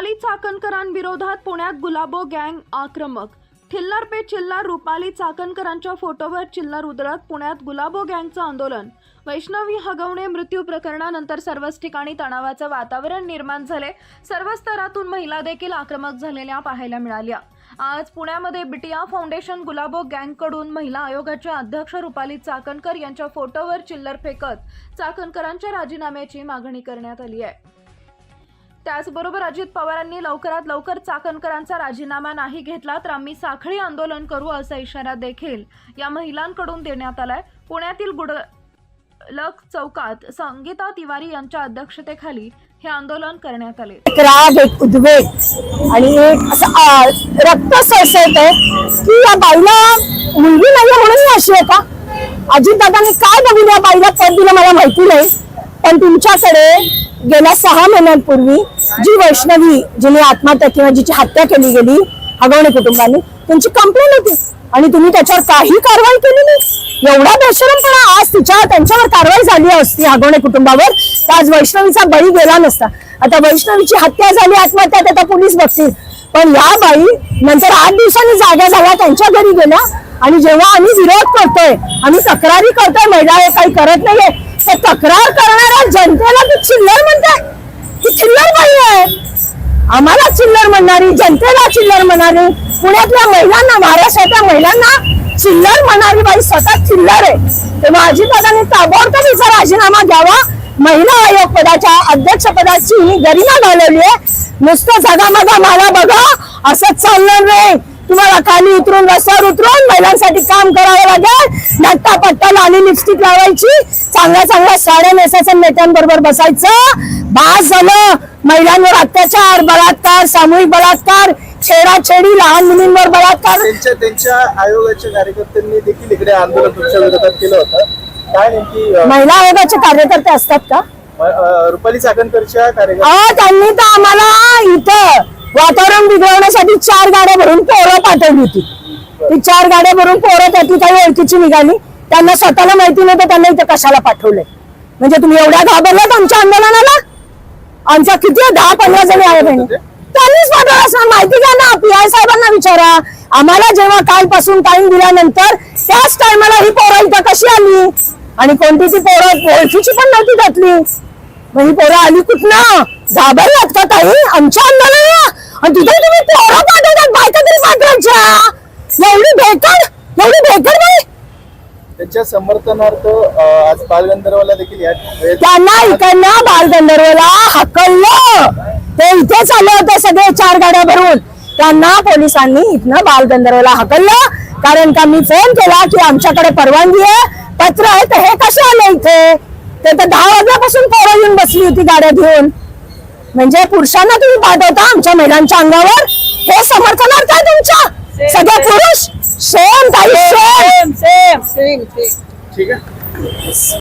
चाकणकरांविरोधात पुण्यात गुलाबो गँग आक्रमक. थिल्लर पे चिल्लर रुपाली चाकणकरांच्या फोटोवर चिल्लर उधळत पुण्यात गुलाबो गँगचं आंदोलन. वैष्णवी हगवणे मृत्यू प्रकरणानंतर सर्वच ठिकाणी तणावाचं वातावरण निर्माण झाले. सर्व स्तरातून महिला देखील आक्रमक झालेल्या पाहायला मिळाल्या. आज पुण्यामध्ये बिटिया फाउंडेशन गुलाबो गँगकडून महिला आयोगाच्या अध्यक्ष रुपाली चाकणकर यांच्या फोटोवर चिल्लर फेकत चाकणकरांच्या राजीनाम्याची मागणी करण्यात आली आहे. त्याचबरोबर अजित पवारांनी लवकरात लवकर चाकणकरांचा राजीनामा नाही घेतला तर आम्ही साखळी आंदोलन करू असा इशारा देखील या महिलांकडून देण्यात आलाय. पुण्यातील गुडलक चौकात संगीता तिवारी यांच्या अध्यक्षतेखाली हे आंदोलन करण्यात आले. एक राग एक उद्वेग आणि एक असं रक्त सळसळत आहे की या बाईला मुलगी नाही म्हणून अशी आहे का? अजित अजितदादांनी काय बघून या बाईला पद दिलं मला माहिती नाही. पण तुमच्याकडे गेल्या सहा महिन्यांपूर्वी जी वैष्णवी जिने आत्महत्या किंवा जिची हत्या केली गेली हगवणे कुटुंबाने त्यांची कंप्लेंट होती. आणि तुम्ही त्याच्यावर काही कारवाई केली नाही. एवढा बेशरमपणा आज तिच्या त्यांच्यावर कारवाई झाली असती हगवणे कुटुंबावर. तर आज वैष्णवीचा बळी गेला नसता. आता वैष्णवीची हत्या झाली आत्महत्या तर आता पोलीस बघतील. पण या बाई नंतर आठ दिवसांनी जागा झाल्या त्यांच्या घरी गेल्या. आणि जेव्हा आम्ही विरोध करतोय आम्ही तक्रारी करतोय महिला हे काही करत नाहीये तर तक्रार करणाऱ्या जनतेला ती चिल्लर म्हणताय. ती चिल्लर बाई आहे. आम्हाला चिल्लर म्हणणारी जनतेला चिल्लर म्हणणारी पुण्यातल्या महिलांना महाराष्ट्रातल्या महिलांना चिल्लर म्हणणारी बाई स्वतः चिल्लर आहे. तेव्हा अजितदादांनी ताबडतोब हिचा राजीनामा घ्यावा महिला आयोग पदाच्या अध्यक्ष पदाची ही गरिमा घालवली आहे. नुसतं जगामगा मला बघा असंच चालणार नाही. तुम्हाला खाली उतरून रस्त्यावर उतरून महिलांसाठी काम करावं लागेल. नट्टा पट्टा लाली लिपस्टिक लावायची. चांगल्या चांगल्या साड्या नेसायचं नेत्यांबरोबर बसायचं. बास झालं. महिलांवर अत्याचार बलात्कार सामूहिक बलात्कार छेडाछेडी लहान मुलींवर बलात्कार. त्यांच्या त्यांच्या आयोगाच्या कार्यकर्त्यांनी देखील इकडे आंदोलन तुमच्या विरोधात केलं होतं. काय नेमकी महिला आयोगाचे कार्यकर्ते असतात का? रुपाली चाकणकरच्या कार्यकर्त्या त्यांनी तर आम्हाला इथं वातावरण बिघडवण्यासाठी चार गाड्या भरून पोरं पाठवली होती. ती चार गाड्या भरून पोरं त्यातली काही ओळखीची निघाली. त्यांना स्वतःला माहिती नव्हतं त्यांना इथं कशाला पाठवलंय. म्हणजे तुम्ही एवढ्या घाबरलात आमच्या आंदोलनाला? आमच्या किती दहा पंधरा जणी आहे बहिणी? त्यांनीच पाठवलं असणार. माहिती घ्या ना पी आय साहेबांना विचारा. आम्हाला जेव्हा कालपासून टाइम दिल्यानंतर त्याच टायमाला ही पोरं इथं कशी आली? आणि कोणती ती पोरं ओळखीची पण नव्हती त्यातली? मग ही पोरं आली कुठनं? घाबरलात का ताई? आमच्या आंदोलनाला? आणि तिथे तुम्ही पोरं पाठवतात बायका तरी पाठवायच्या. एवढी भेकड एवढी भेकड बाई? त्यांच्या समर्थनार्थ अ, आज बालगंधर्वाला देखील या त्यांना इकडनं बालगंधर्वला हकललं. ते इथेच आले होते सगळे चार गाड्या भरून. त्यांना पोलिसांनी इथनं बालगंधर्वला हकललं. कारण का मी फोन केला की आमच्याकडे परवानगी आहे. पत्र आहे तर हे कसे आले इथे? ते तर दहा वाजल्यापासून पोरं येऊन बसली होती गाड्या घेऊन. म्हणजे पुरुषांना तुम्ही पाठवता आमच्या महिलांच्या अंगावर? हे समर्थनार्थ आहे तुमच्या? सगळे पुरुष? सेम ताई सेम ठीक आहे.